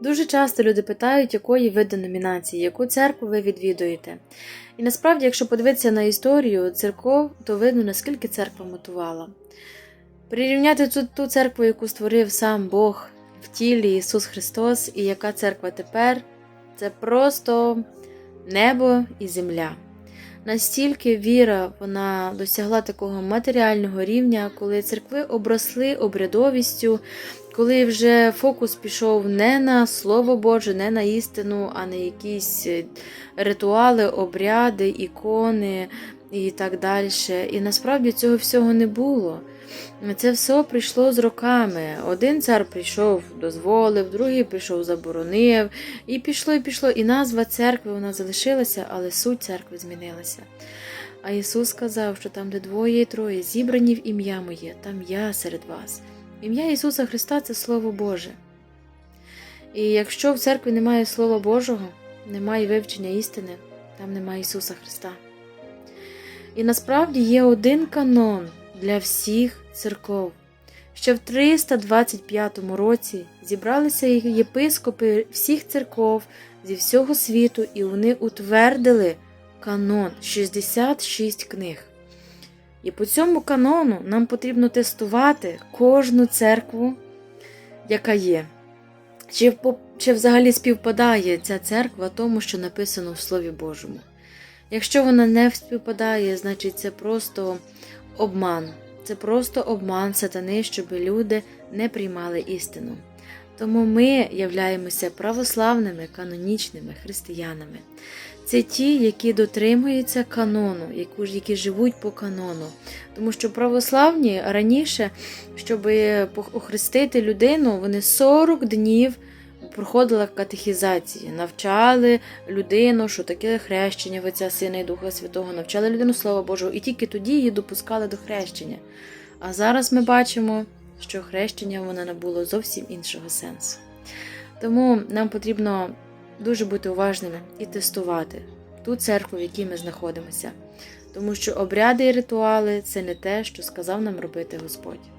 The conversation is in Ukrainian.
Дуже часто люди питають, якої ви деномінації, яку церкву ви відвідуєте. І насправді, якщо подивитися на історію церков, то видно, наскільки церква мотувала. Прирівняти ту, ту церкву, яку створив сам Бог в тілі Ісус Христос, і яка церква тепер, це просто небо і земля. Настільки віра вона досягла такого матеріального рівня, коли церкви обросли обрядовістю, коли вже фокус пішов не на Слово Боже, не на істину, а на якісь е, ритуали, обряди, ікони і так далі. І насправді цього всього не було. Це все прийшло з роками. Один цар прийшов, дозволив, другий прийшов, заборонив, і пішло, і пішло. І назва церкви вона залишилася, але суть церкви змінилася. А Ісус сказав, що там, де двоє і троє зібрані в ім'я моє, там я серед вас. Ім'я Ісуса Христа це Слово Боже. І якщо в церкві немає Слова Божого, немає вивчення істини, там немає Ісуса Христа. І насправді є один канон для всіх церков. Ще в 325 році зібралися єпископи всіх церков зі всього світу, і вони утвердили канон 66 книг. І по цьому канону нам потрібно тестувати кожну церкву, яка є. Чи, чи взагалі співпадає ця церква тому, що написано в Слові Божому. Якщо вона не співпадає, значить це просто обман. Це просто обман сатани, щоб люди не приймали істину. Тому ми являємося православними канонічними християнами. Це ті, які дотримуються канону, які живуть по канону. Тому що православні раніше, щоб охрестити людину, вони 40 днів проходили катехізації, навчали людину, що таке хрещення в Отця Сина і Духа Святого, навчали людину Слова Божого, і тільки тоді її допускали до хрещення. А зараз ми бачимо, що хрещення воно набуло зовсім іншого сенсу. Тому нам потрібно дуже бути уважними і тестувати ту церкву, в якій ми знаходимося. Тому що обряди і ритуали це не те, що сказав нам робити Господь.